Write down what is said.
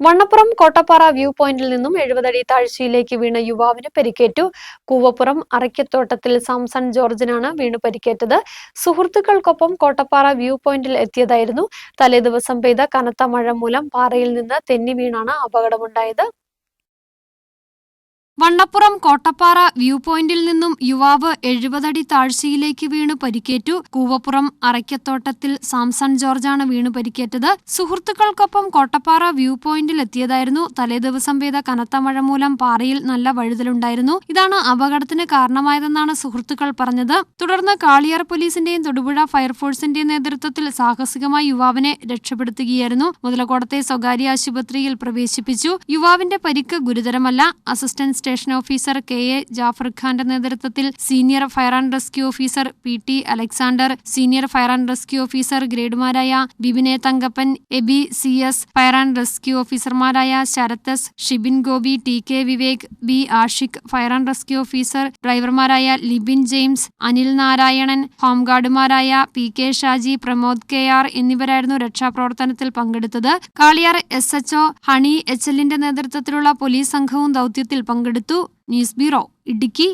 Vannappuram Kottappara view പോയിന്റിൽ നിന്നും എഴുപതടി താഴ്ചയിലേക്ക് വീണ യുവാവിന് പരിക്കേറ്റു. കൂവപ്പുറം അറയ്ക്കത്തോട്ടത്തിൽ സാംസൺ ജോർജിനാണ് വീണു പരിക്കേറ്റത്. സുഹൃത്തുക്കൾക്കൊപ്പം കോട്ടപ്പാറ വ്യൂ പോയിന്റിൽ എത്തിയതായിരുന്നു. തലേദിവസം പെയ്ത കനത്ത മഴ മൂലം പാറയിൽ നിന്ന് തെന്നി വീണാണ് അപകടമുണ്ടായത്. വണ്ണപ്പുറം കോട്ടപ്പാറ വ്യൂ പോയിന്റിൽ നിന്നും യുവാവ് എഴുപതടി താഴ്ചയിലേക്ക് വീണു പരിക്കേറ്റു. കൂവപ്പുറം അറയ്ക്കത്തോട്ടത്തിൽ സാംസൺ ജോർജാണ് വീണു പരിക്കേറ്റത്. സുഹൃത്തുക്കൾക്കൊപ്പം കോട്ടപ്പാറ വ്യൂ പോയിന്റിൽ എത്തിയതായിരുന്നു. തലേദിവസം പെയ്ത കനത്ത മഴ മൂലം പാറയിൽ നല്ല വഴുതലുണ്ടായിരുന്നു. ഇതാണ് അപകടത്തിന് കാരണമായതെന്നാണ് സുഹൃത്തുക്കൾ പറഞ്ഞത്. തുടർന്ന് കാളിയാർ പോലീസിന്റെയും തൊടുപുഴ ഫയർഫോഴ്സിന്റെയും നേതൃത്വത്തിൽ സാഹസികമായി യുവാവിനെ രക്ഷപ്പെടുത്തുകയായിരുന്നു. മുതലക്കോടത്തെ സ്വകാര്യ ആശുപത്രിയിൽ പ്രവേശിപ്പിച്ചു. യുവാവിന്റെ പരിക്ക് ഗുരുതരമല്ല. Assistant station officer K A Jafar ഖാന്റെ നേതൃത്വത്തിൽ senior fire and rescue officer P T Alexander senior fire and rescue officer ഗ്രേഡുമാരായ ബിബിനെ Thankappan Aby C S fire and rescue ഓഫീസർമാരായ Sarath S Shibin Gopi T K Vivek B Ashiq fire and rescue officer ഡ്രൈവർമാരായ Libin James Anil Narayanan ഹോംഗാർഡുമാരായ P K Shaji Pramod K R എന്നിവരായിരുന്നു രക്ഷാപ്രവർത്തനത്തിൽ പങ്കെടുത്തത്. Kaliyar S H O Honey H എല്ലിന്റെ നേതൃത്വത്തിലുള്ള police സംഘവും ദൌത്യത്തിൽ പങ്കെടുത്തു. News bureau ఇడ్డికి